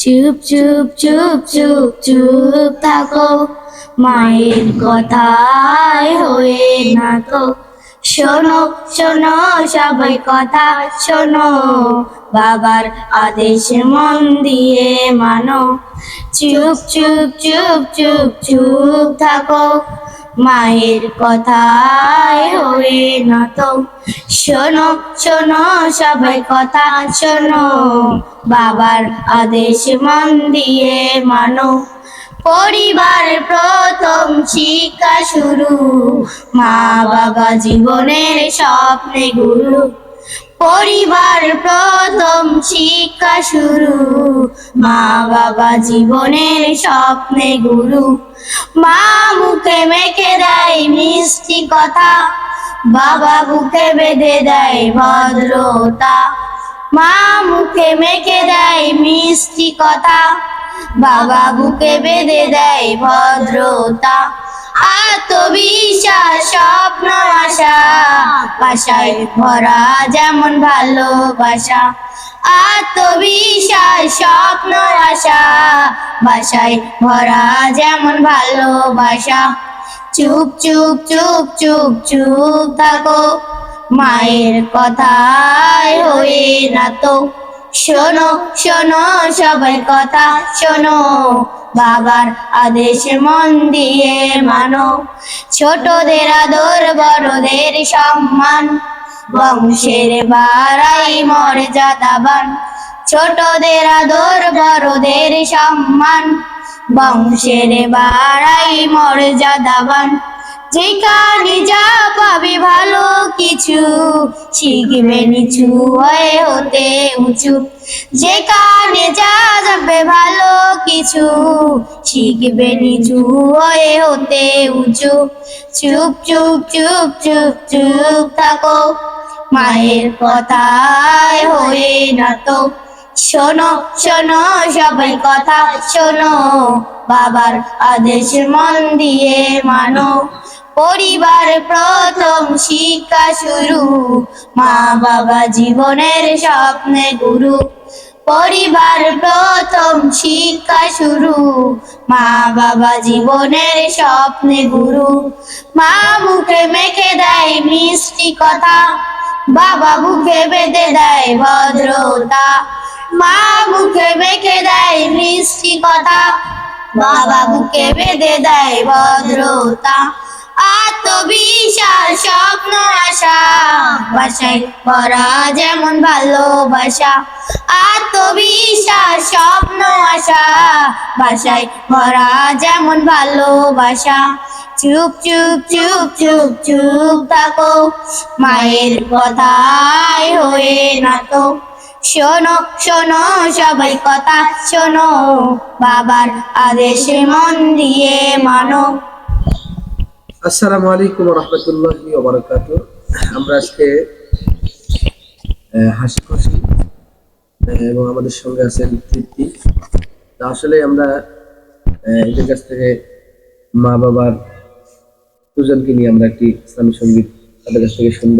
চুপ চুপ চুপ চুপ চুপ থাকো। মায়ের কথায় হয়ে না তো শোনো শোনো, সবাই কথা শোনো। বাবার আদেশ মন দিয়ে মানো। চুপ চুপ চুপ চুপ চুপ থাকো। মায়ের কথায় হয়ে না তো শোনো শোনো, সবাই কথা শোনো। বাবার আদেশ মন দিয়ে মানো। পরিবার প্রথম শিক্ষা শুরু। মা বাবা জীবনের স্বপ্নে গুরু। পরিবার প্রথম শিক্ষা শুরু। মা বাবা জীবনের স্বপ্নে গুরু। মা মুখে মেখে দেয় মিষ্টি কথা। বাবা বুকে বেঁধে দেয় ভদ্রতা। মা মুখে মেখে দেয় মিষ্টি কথা। বাবা বুকে বেঁধে দেয় ভদ্রতা। আত্মবিশ্বাস স্বপ্ন আশা বাসায় ভরা যেমন ভালোবাসা। আত্মবিশ্বাস, স্বপ্ন, আশা, বাসায় ভরা যেমন ভালোবাসা। চুপ চুপ চুপ চুপ চুপ থাকো, মায়ের কথায় হয়ে না তো শোনো শোনো সবাই কথা শোনো। বাবার আদেশ মন দিয়ে মানো। ছোটদের আদর, বড়দের সম্মান। বংশের বাড়াই মর্যাদাবান। ছোটদের আদর, বড়দের সম্মান। বংশের বাড়াই মর্যাদাবান। যেখানে যা পাবে কিছু শিখবে নিচু হতে উঁচু। যেখানে যা যাবে ভালো কিছু শিখবে নিচু হয়ে হতে উঁচু। চুপ চুপ চুপ চুপ চুপ থাকো, মায়ের কথায় হয়ে না তো। শোনো শোনো সবাই কথা, শোনো, বাবার আদেশ মন দিয়ে মানো। পরিবার প্রথম শিক্ষা শুরু। মা বাবা জীবনের স্বপ্নে গুরু। পরিবার প্রথম শিক্ষা শুরু। মা বাবা জীবনের স্বপ্নে গুরু। মা মুখে মেখে দেয় মিষ্টি কথা। বাবা মুখে বেঁধে দেয় ভদ্রতা। মা মুখে মেখে দেয় মিষ্টি কথা। বাবা বুকে বেঁধে দেয় ভদ্রতা। আত্মবিশ্বাস, স্বপ্ন, আশা। বাসায় ভরা যেমন ভালোবাসা। আত্মবিশ্বাস, স্বপ্ন, আশা। বাসায় ভরা যেমন ভালোবাসা। চুপ চুপ চুপ চুপ চুপ থাকো। মায়ের কথায় হয়ে না তো শোনো শোনো, সবাই কথা শোনো। বাবার আদেশে মন দিয়ে মানো। আসসালামু আলাইকুম রহমতুল্লাহি ওবরাকাত আমরা আজকে হাসি খুশি এবং আমাদের সঙ্গে আছেন তৃপ্তি। তা আসলে আমরা এদের কাছ থেকে মা বাবার দুজনকে নিয়ে আমরা একটি ইসলামী সংগীত তাদের কাছ থেকে শুনব।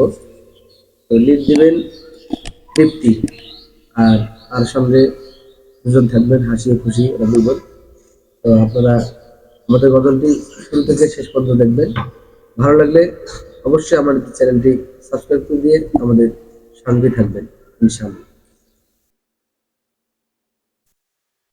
তো লিড দিবেন তৃপ্তি আর তার সঙ্গে দুজন থাকবেন হাসি খুশি ওরা তো আপনারা আমাদের গজলটি শুরু থেকে শেষ পর্যন্ত দেখবেন। ভালো লাগলে অবশ্যই আমাদের চ্যানেলটি সাবস্ক্রাইব করে দিয়ে আমাদের সঙ্গে থাকবেন, ইনশাআল্লাহ।